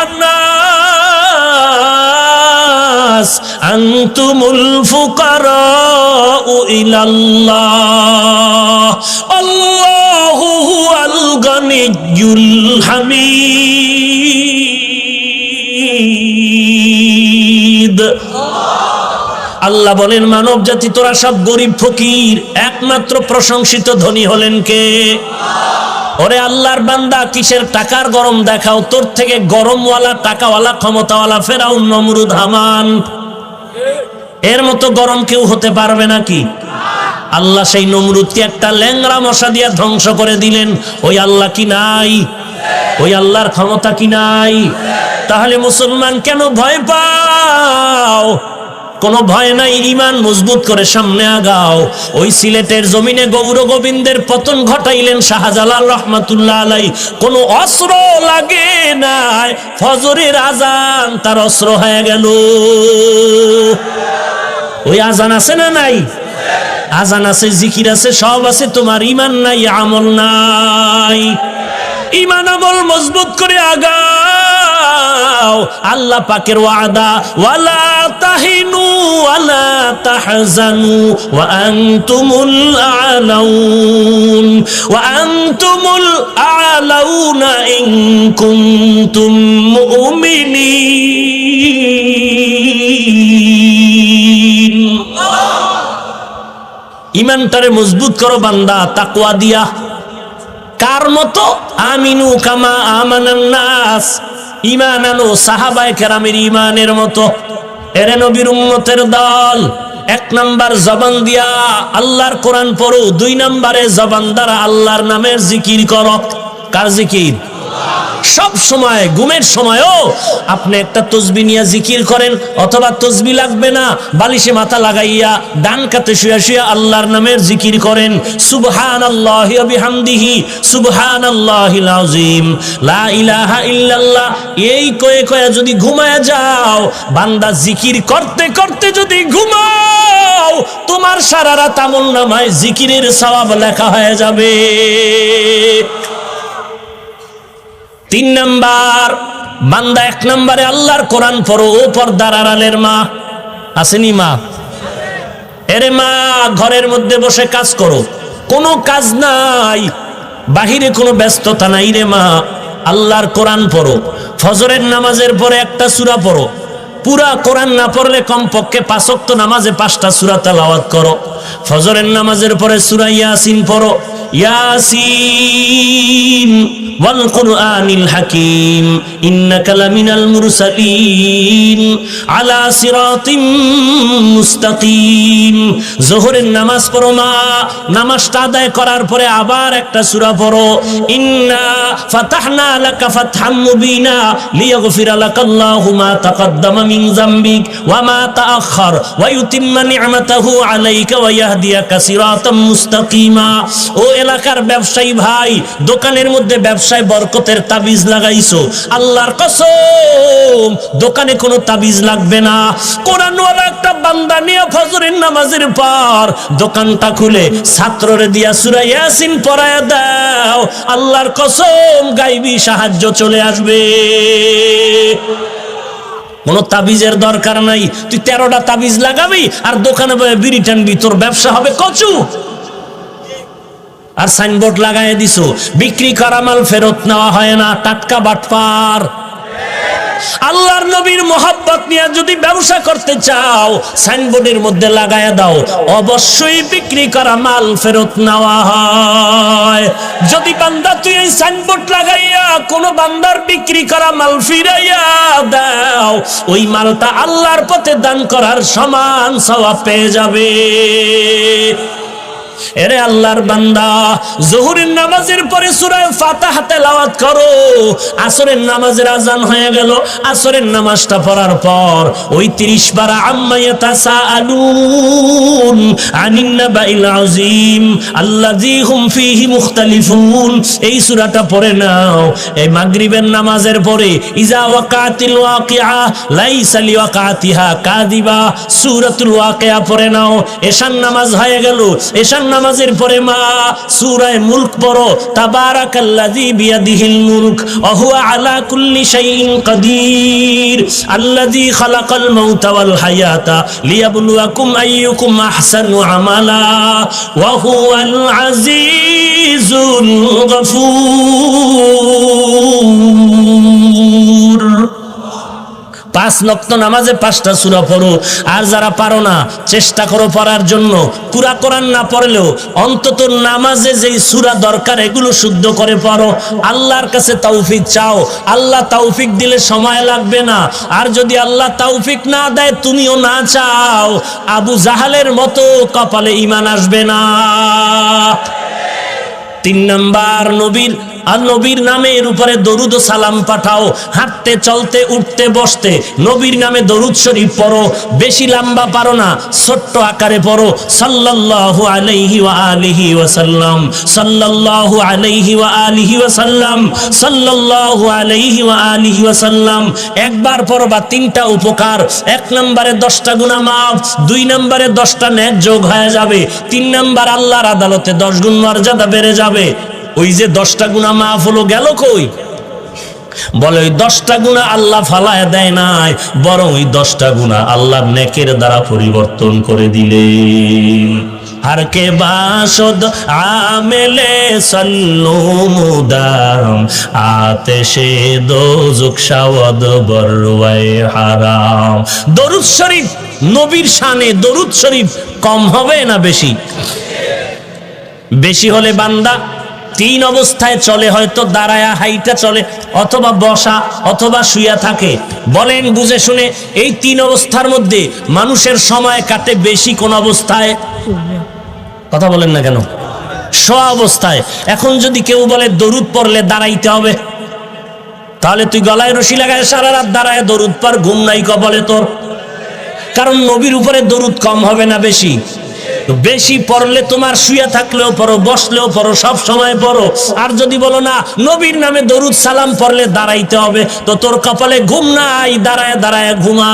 আইয়ুহান্নাস আন্তুমুল ফুকারাউ ইলাল্লাহ আল্লাহু হুয়াল গানিয়্যুল হামিদ। আল্লাহ বলেন, মানব জাতি, তোরা সব গরিব, ফকির, একমাত্র প্রশংসিত ধনী হলেন কে? ওরে আল্লাহর বান্দা, কিসের টাকার গরম দেখাও? তোর থেকে গরমওয়ালা, টাকাওয়ালা, ক্ষমতাওয়ালা ফেরাউন, নমরুদ, হামান। এর মতো গরম কেউ হতে পারবে নাকি আল্লাহ সেই নমরুদকে একটা ল্যাংরা মশা দিয়া ধ্বংস করে দিলেন। ওই আল্লাহ কি নাই? ওই আল্লাহর ক্ষমতা কি নাই? তাহলে মুসলমান কেন ভয় পাও? কোনো ভয় নাই ইমান মজবুত করে সামনে আগাও। ওই সিলেটের জমিনে গৌর গোবিন্দের পতন ঘটাইলেন শাহজালাল রহমাতুল্লাহ আলাই। কোনো অস্ত্র লাগে নাই, ফজরের আজান তার অস্ত্র হয়ে গেল। ওই আজান আছে না নাই? আজান আছে, জিকির আছে, সব আছে, তোমার ইমান নাই, আমল নাই। ইমান আমল মজবুত করে আগাও আল্লাহ পাকের ওয়াদা, ওয়ালা তাহিনু, ওয়ালা তাহজানু, ওয়া আনতুমুল আলাউন ওয়া আনতুমুল আলাউনা ইন কুনতুম মুমিনিন। ইমানটারে মজবুত করো বান্দা, তাকওয়া দিয়া। কার মতো? আমিনু কামা আমানান নাস। ইমান আনো সাহাবায় কেরামের ইমানের মতো। এরে নবীর উন্নতের দল, এক নাম্বার জবান দিয়া আল্লাহর কোরআন পড়ো, দুই নাম্বারে জবান দ্বারা আল্লাহর নামের জিকির করো। কার জিকির? সব সময়, ঘুমের সময়ও আপনি একটা তসবি নিয়ে জিকির করেন, অথবা তসবি লাগবে না, বালিশে মাথা লাগাইয়া ডান কাতে শুয়া শুয়া আল্লাহর নামের জিকির করেন সুবহান আল্লাহ বিহামদিহি সুবহান আল্লাহিল আযীম, লা ইলাহা ইল্লাল্লাহ। এই কয়ে কয়ে যদি ঘুমায় যাও, বান্দা জিকির করতে করতে যদি ঘুমাও, তোমার সারা রাত আমল নামায় জিকিরের সওয়াব লেখা হয়ে যাবে। তিন নাম্বার, বান্দা এক নম্বরে আল্লাহর কোরআন পড়ো, ও পর্দার আড়ালের মা। আসেনি মা? এরে মা, ঘরের মধ্যে বসে কাজ করো। কোনো কাজ নাই, বাহিরে কোনো ব্যস্ততা নাই রে মা। আল্লাহর কোরআন পড়ো। ফজরের নামাজের পরে একটা সূরা পড়ো। পুরা কোরআন না পড়লে কমপক্ষে পাঁচক্ত নামাজে পাঁচটা সূরা তেলাওয়াত করো। ফজরের নামাজের পরে সূরা ইয়াসিন পড়ো। ইয়াসিন ওয়াল কুরআনিল হাকিম, ইন্নাকা লামিনাল মুরসালিন, আলা সিরাতিম মুস্তাকিম। জোহরের নামাজ পড়ো মা, নামাজটা আদায় করার পরে আবার একটা সূরা পড়ো, ইন্না ফাতাহনা লাকা ফাতহাম মুবিনা লিয়াগফিরা লাকাল্লাহু মা তাকাদ্দামা মিন যামবিক ওয়া মা তাআখার ওয়া ইউতিম্মা নি'মাতাহু আলাইকা ওয়া ইয়াহদিয়াকা সিরাতাম মুস্তাকিমা। ও এলাকার ব্যবসায়ী ভাই, দোকানের মধ্যে ব্যবসায় বরকতের তাবিজ লাগাইছো। আল্লাহর কসম, দোকানে কোনো তাবিজ লাগবে না। কোরআনওয়ালা একটা বান্দা নিয়ে ফজরের নামাজের পর দোকানটা খুলে ছাত্ররে দিয়া সূরা ইয়াসিন পড়ায় দাও। আল্লাহর কসম, গাইবি সাহায্য চলে আসবে। কোনো তাবিজের দরকার নাই। তুই তেরোটা তাবিজ লাগাবি আর দোকানে বিড়ি টানবি। তোর ব্যবসা হবে কচু। আর সাইনবোর্ড লাগাই দিছো। বিক্রি করা মাল ফেরত নেওয়া হয় না, টাটকা বাটপার। আল্লাহর নবীর মোহাব্বত নিয়ে যদি ব্যবসা করতে চাও, সাইনবোর্ডের মধ্যে লাগায়া দাও। অবশ্যই বিক্রি করা মাল ফেরত নেওয়া হয়। যদি বান্দা তুই এই সাইনবোর্ড লাগাইয়া কোন বান্দার বিক্রি করা মাল ফিরাইয়া দাও, ওই মালটা আল্লাহর পথে দান করার সমান সওয়াব পেয়ে যাবে। এরে আল্লাহর বান্দা, জহুরের নামাজের পরে সূরা ফাতিহা তেলাওয়াত করো। আসরের নামাজের আজান হয়ে গেল। আসরের নামাজটা পড়ার পর ওই 30 বার নাও। নামাজ হয়ে গেল। এশান নামাজের পরে মা, সূরায়ে মুলক পড়ো, তাবারাকাল্লাযী বিয়াদিহিল মুলক ওয়া হুয়া আলা কুল্লি শাইইন কাদির, আল্লাযী খালাকাল মাউতা ওয়াল হায়াতা লিয়াবলুয়াকুম আইয়ুকুম আহসানু আমালা, ওয়া হুয়াল আজিজুল গফুর। পাঁচ নক্ত নামাজে পাঁচটা সুরা পড়ো। আর যারা পারো না, চেষ্টা করো পড়ার জন্য। পুরা কোরআন না পড়লেও অন্তত নামাজে যেই সুরা দরকার, এগুলো শুদ্ধ করে পড়ো। আল্লাহর কাছে তৌফিক চাও। আল্লাহ তৌফিক দিলে সময় লাগবে না। আর যদি আল্লাহ তৌফিক না দেয়, তুমিও না চাও। আবু জাহালের মতো কপালে ইমান আসবে না। তিন নাম্বার নবীর আর নবীর নামের উপরে দরুদ সালাম পাঠাও। হাঁটতে, চলতে, উঠতে, বসতে। নবীর নামে দরুদ শরীফ পড়ো। বেশি লম্বা পারো না, ছোট্ট আকারে পড়ো। সাল্লাল্লাহু আলাইহি ওয়া আলিহি ওয়া সাল্লাম। সাল্লাল্লাহু আলাইহি ওয়া আলিহি ওয়া সাল্লাম। সাল্লাল্লাহু আলাইহি ওয়া আলিহি ওয়া সাল্লাম। একবার পড়বা তিনটা উপকার। এক নম্বরে দশটা গুণা মাফ, দুই নম্বরে দশটা ন্যাক যোগ হয়ে যাবে। তিন নম্বর আল্লাহর আদালতে দশ গুণ মর্যাদা বেড়ে যাবে। ওই যে দশটা গুণা মাফ হলো গেল কই? বলে, ওই দশটা গুণা আল্লাহ ফালায় দেয় নাই, বরং ওই দশটা গুণা আল্লাহ নেকের দ্বারা পরিবর্তন করে দিলে। আর কে বাসদ আমেলে সল্লু মুদাম আতেশে দোজুক সাওয়াদ হারাম। দরুদ শরীফ, নবীর শানে দরুদ শরীফ কম হবে না বেশি? বেশি হলে বান্দা তিন অবস্থায় চলে, হয়তো দাঁড়ায়া, হাইটা চলে, অথবা বসা, অথবা শুয়া থাকে। বলেন, বুঝে শুনে, এই তিন অবস্থার মধ্যে মানুষের সময় কাটে বেশি কোন অবস্থায়? কথা বলেন না কেন? শোয়া অবস্থায়। এখন যদি কেউ বলে, দরুদ পড়লে দাঁড়াইতে হবে। তাহলে তুই গলায় রশি লাগায় সারা রাত দাঁড়ায়, দরুদ পর ঘুম নাই কবলে তোর? কারণ নবীর উপরে দরুদ কম হবে না বেশি। বেশি পড়লে তোমার শুয়ে থাকলেও পড়ো, বসলেও পড়ো, সব সময় পড়ো। আর যদি বলো না, নবীর নামে দরুদ সালাম পড়লে দাঁড়াইতে হবে, তো তোর কপালে ঘুম নাই, দাঁড়ায় দাঁড়ায় ঘুমা।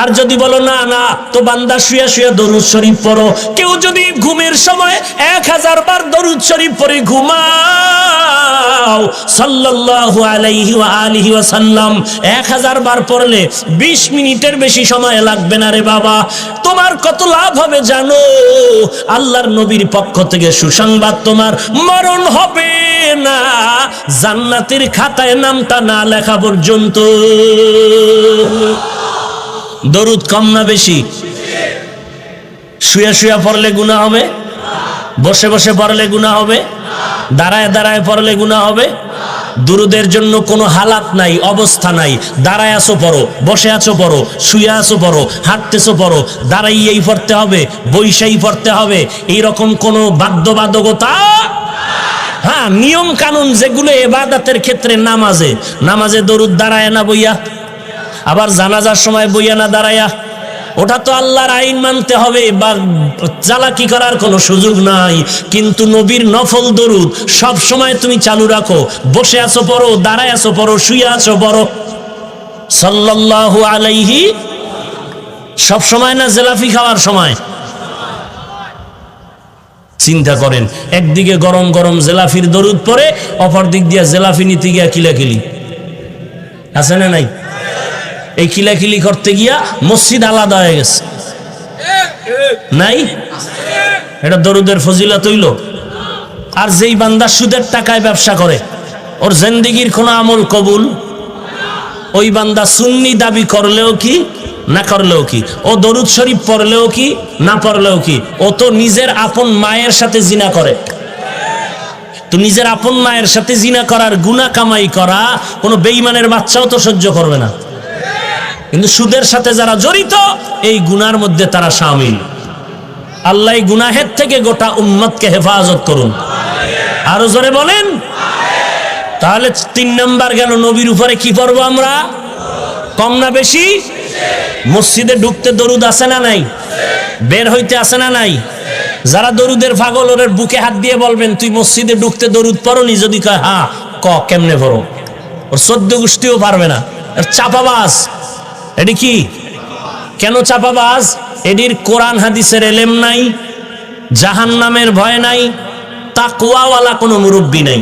আর যদি বলো, না না, তো বান্দা শুয়ে শুয়ে দরুদ শরীফ পড়ো। কেউ যদি ঘুমের সময় এক হাজার বার দরুদ শরীফ পড়ে ঘুমাও, সাল্লাল্লাহু আলাইহি ওয়া আলিহি ওয়া সাল্লাম, এক হাজার বার পড়লে বিশ মিনিটের বেশি সময় লাগবে না রে বাবা। তোমার কত লাভ হবে জানো? আল্লাহর নবীর পক্ষ থেকে সুসংবাদ তোমার মরণ হবে না। জান্নাতের খাতায় নামটা না লেখা পর্যন্ত। দরুদ কম না বেশি? শুয়া শুয়া পড়লে গুণা হবে? বসে বসে পড়লে গুণা হবে? দাঁড়ায় দাঁড়ায় পড়লে গুণা হবে? দুরুদের জন্য কোনো হালাত নাই, অবস্থা নাই। দাঁড়ায় আছো পড়ো, বসে আছো পড়ো, শুয়ে আছো পড়ো, হাঁটতেছো পড়ো, দাঁড়াইয়েই পড়তে হবে বৈশাই পড়তে হবে। এইরকম কোনো বাধ্যবাধকতা? হ্যাঁ নিয়ম কানুন যেগুলো এবাদাতের ক্ষেত্রে নামাজে। নামাজে দরুদ দাঁড়ায় না বইয়া। আবার জানাজার সময় বইয়া না দাঁড়ায়া ওটা তো আল্লাহর আইন মানতে হবে, বা চালাকি করার কোনো সুযোগ নাই। কিন্তু নবীর নফল দরুদ, সব সময় তুমি চালু রাখো, বসে আছো পড়ো, দাঁড়ায় আছো পড়ো, শুয়ে আছো পড়ো। সাল্লাল্লাহু আলাইহি, সব সময় না জেলাফি খাওয়ার সময়? চিন্তা করেন, একদিকে গরম গরম জেলাফির দরুদ পরে অপর দিক দিয়া জেলাফি নিতে গিয়া কিলাকিলি। আছে না নাই? এই খিলাখিলি করতে গিয়া মসজিদ আলাদা হয়ে গেছে। নাই? এটা দরুদের ফজিলা হইল। আর যেই বান্দা সুদের টাকায় ব্যবসা করে, ওর জেন্দিগির কোনো আমল কবুল? ওই বান্দা সুন্নি দাবি করলেও কি, না করলেও কি? ও দরুদ শরীফ পড়লেও কি, না পড়লেও কি? ও তো নিজের আপন মায়ের সাথে জিনা করে। তো নিজের আপন মায়ের সাথে জিনা করার গুণা কামাই করা কোনো বেইমানের বাচ্চাও তো সহ্য করবে না। কিন্তু সুদের সাথে যারা জড়িত, এই গুনার মধ্যে তারা সামিল। আল্লাহ গুনাহের থেকে গোটা উম্মতকে হেফাজত করুন। আরও জোরে বলেন? তাহলে তিন নাম্বার গেল, নবীর উপরে কি করব আমরা? কম না বেশি? মসজিদে ঢুকতে দরুদ আছে না নাই? বের হইতে আছে না নাই? যারা দরুদের পাগল ওরের বুকে হাত দিয়ে বলবেন, তুই মসজিদে ঢুকতে দরুদ পড়নি? যদি কয় হ্যাঁ ক, কেমনে পড়ো? ওর সদ্য গোষ্ঠীও পারবে না। আর চাপাবাজ। এটি কি? কেন চাপাবাজ এটির কোরআন হাদিসের এলেম নাই জাহান নামের ভয় নাই তাকুয়াওয়ালা কোনো মুরব্বী নাই।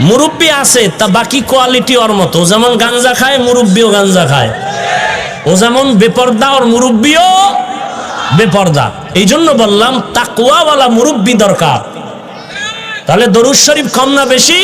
মুরব্বী আছে, তা বাকি কোয়ালিটি ওর মতো। যেমন গাঞ্জা খায়, মুরব্বীও গাঞ্জা খায়। ও যেমন বেপর্দা, ওর মুরব্বীও বেপর্দা। এই জন্য বললাম তাকুয়াওয়ালা মুরব্বী দরকার। তাহলে দরুদ শরীফ কম না বেশি?